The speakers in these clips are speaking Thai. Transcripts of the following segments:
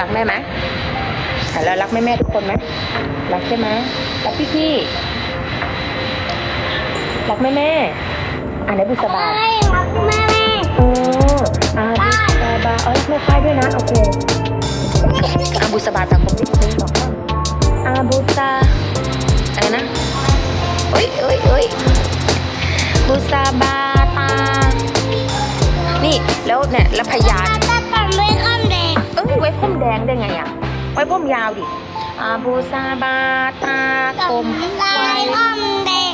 รักแม่ไหมอะแล้วรักแม่แม่ๆทุกคนไหมรักใช่ไหมรักพี่พี่ๆรักแม่แม่ๆอะไหนบุษบาไม่รักแม่แม่เอออะบุษบาเอ้ยไม่ค่ายด้วยนะโอเคอะบุษบาตามผมนิดนึงบอกว่าอะบุษาอะไรนะเอ้ยเอ้ยเอ้ยบุษบาตานี่แล้วเนี่ยแล้วพยาน ไว้มยาวดิอาบูซาบาตาตัดกลมลายข้ามแดง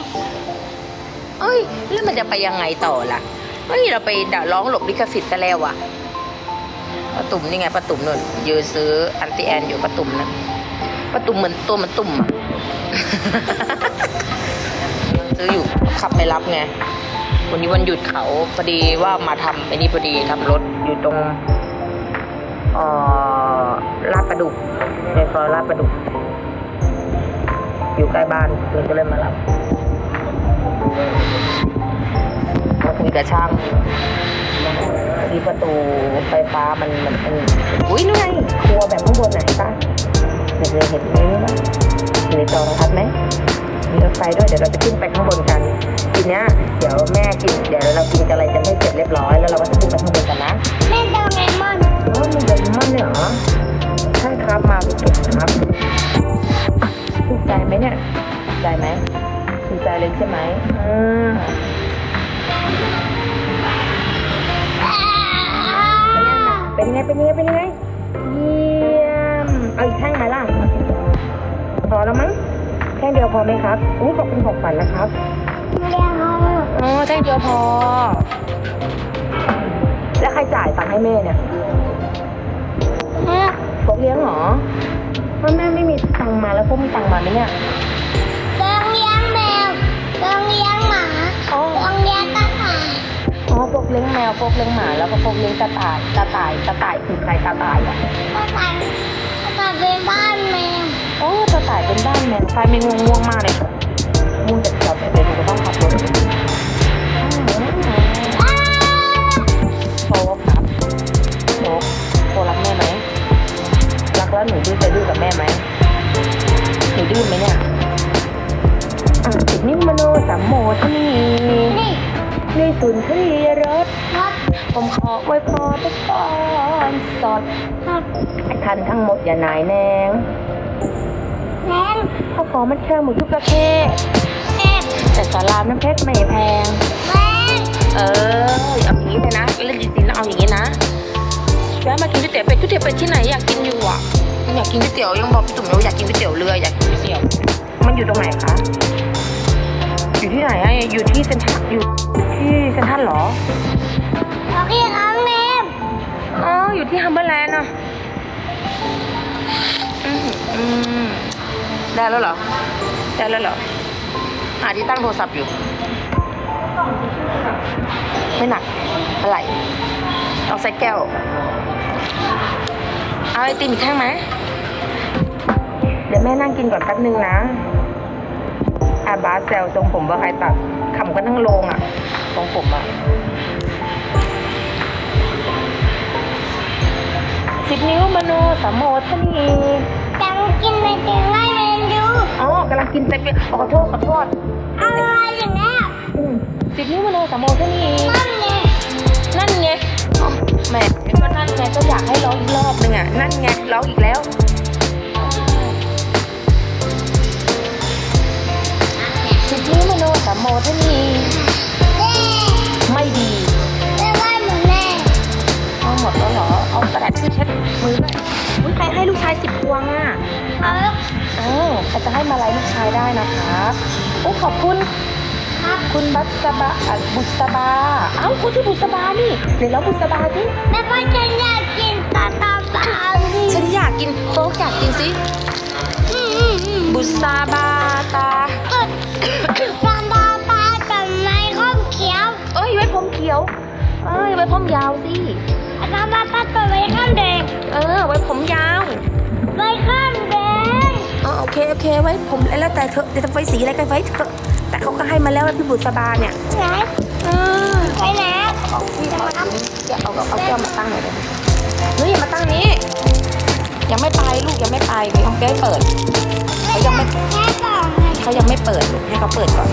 เอ้ยแล้วมันจะไปยังไงต่อล่ะเฮ้ยเราไปด่าร้องหลบลิขสิทธิ์กันแล้วอะป้าตุ่มนี่ไงป้าตุ่มนุ่นยืนซื้ออันติแอนอยู่ป้าตุ่มนะป้าตุ่มเหมือนตัวมันตุ่มอะซื้ออยู่ขับไปรับไงวันนี้วันหยุดเขาพอดีว่ามาทำไอ้นี่พอดีทำรถอยู่ตรงเอ่อ ลาดประดุกในซอยลาดประดุก อยู่ใกล้บ้านเพื่อนก็เลยมารับมาคุยกับช่างที่ประตูไฟฟ้ามันมันมันอุ้ยนู่นไงครัวแบบข้างบนไหนปะเดี๋ยวจะเห็นไหมเห็นในจอโทรทัศน์ไหมมีรถไฟด้วยเดี๋ยวเราจะขึ้นไปข้างบนกัน ทีเนี้ยเดี๋ยวแม่กินเดี๋ยวเรากินกันอะไรจะไม่เสร็จเรียบร้อยแล้วเราก็ ถูกใจเลยใช่ไหมอืมเป็นยังไง เป็นยังไง เป็นยังไง เยี่ยม เอาอีกแท่งไหมล่ะ พอแล้วมั้ง แท่งเดียวพอไหมครับ อุ้ยขอบคุณของขวัญนะครับเรียกเขาอ๋อแท่งเดียวพอ แล้วใครจ่ายตังค์ให้แม่เนี่ยแม่พกเลี้ยงเหรอพ่อแม่ไม่มีตังค์มาแล้วพวกมีตังค์มาไหมเนี่ย วกเลี้ยงแมวพวกเลี้ยงหมาแล้วก็พวกเลี้ยงกระต่ายกระต่ายกระต่ายคือใครกระต่ายอะกระต่ายกระต่ายเป็นบ้านแมวโอ้กระต่ายเป็นบ้านแมวไฟไม่ง่วงง่วงมากเลยง่วงจะจับเดี๋ยวหนูก็ต้องขับรถอ้าโฟกครับโฟกโฟรักแม่ไหมรักแล้วหนูดื้อจะดื้อกับแม่ไหมหนูดื้อไหมเนี่ยอะติดนิ้วมโนสัมโมทนีนี่ในสุนทรีรสรถ ผมขอไว้พอทุกตอนสดรถไอ้ทันทั้งหมดอย่านายแนงแรงข้าวของมันแค่หมดทุกประเภทแต่สาราน้ำเพชรไม่แพงแรงเออเอาอย่างนี้เลยนะเล่นจริงๆนะเอาอย่างนี้นะแวะมากินก๋วยเตี๋ยวเป็ดก๋วยเตี๋ยวเป็ดที่ไหนอยากกินอยู่อะอยากกินก๋วยเตี๋ยวยังบอกพี่ตุ่มเลยว่าอยากกินก๋วยเตี๋ยวเรืออยากกินก๋วยเตี๋ยวมันอยู่ตรงไหนคะอยู่ที่ไหนอะอยู่ที่เซ็นทรัลอยู่ที่เซ็นทรัลเหรอ อเคครับแม่อ๋อ อยู่ที่ฮัมเบอร์แลนด์อะอืมอืมได้แล้วเหรอ ได้แล้วเหรอ หาที่ตั้งโทรศัพท์อยู่ ไม่หนัก อะไร เอาใส่แก้ว เอาไอติมอีกแท่งไหม เดี๋ยวแม่นั่งกินก่อนแป๊บนึงนะอาบาสแซวทรงผมว่าใครตัดขำกันทั้งโรงอะ ทรงผมอะ นิ้วมโนสามโมทนีจังกินไปถึงให้เมนดูอ๋อกำลังกินเต็มไปขอโทษขอโทษอะไรอย่างนี้อืมสิบนิ้วมโนสามโมทนีนั่นไงนั่นไงอ๋อแหมก็นั่นไงก็อยากให้ร้องอีกรอบนึงอะนั่นไงร้องอีกแล้วสิบนิ้วมโนสามโมทนี วงอะเอาเออใครจะให้มาลัยลูกชายได้นะครับโอ้ขอบคุณครับคุณบัสบาอะบุษบาเอ้าคุณที่บุษบานี่เดี๋ยวเราบุษบาสิแม่พ่อฉันอยากกินตาตาปลาดิฉันอยากกินโฟกอยากกินสิอืมอืมอืมบุษบาตาก็ตาตาปลาแต่ไม่ข้มเขียว เอ้ยไว้ผมเขียว เอ้ยไว้ผมยาวสิตาตาปลาแต่ไม่ข้มแดงเออ ไว้ผมยาว ไม่ข้มแดงเออโอเคโอเคไว้ผมแล้วแต่เธอะจะไว้สีอะไรก็ไว้เถอะแต่เขาก็ให้มาแล้วพี่บุษบาเนี่ยไหนเออไปไหนเอาพี่เอาเอาเอาเอาแก้วมาตั้งหน่อยเลยเฮ้ยอย่ามาตั้งนี้ลูกยังไม่ไปไปห้องเป้เปิดเขายังไม่แค่บอกไงเขายังไม่เปิดลูกให้เขาเปิดก่อน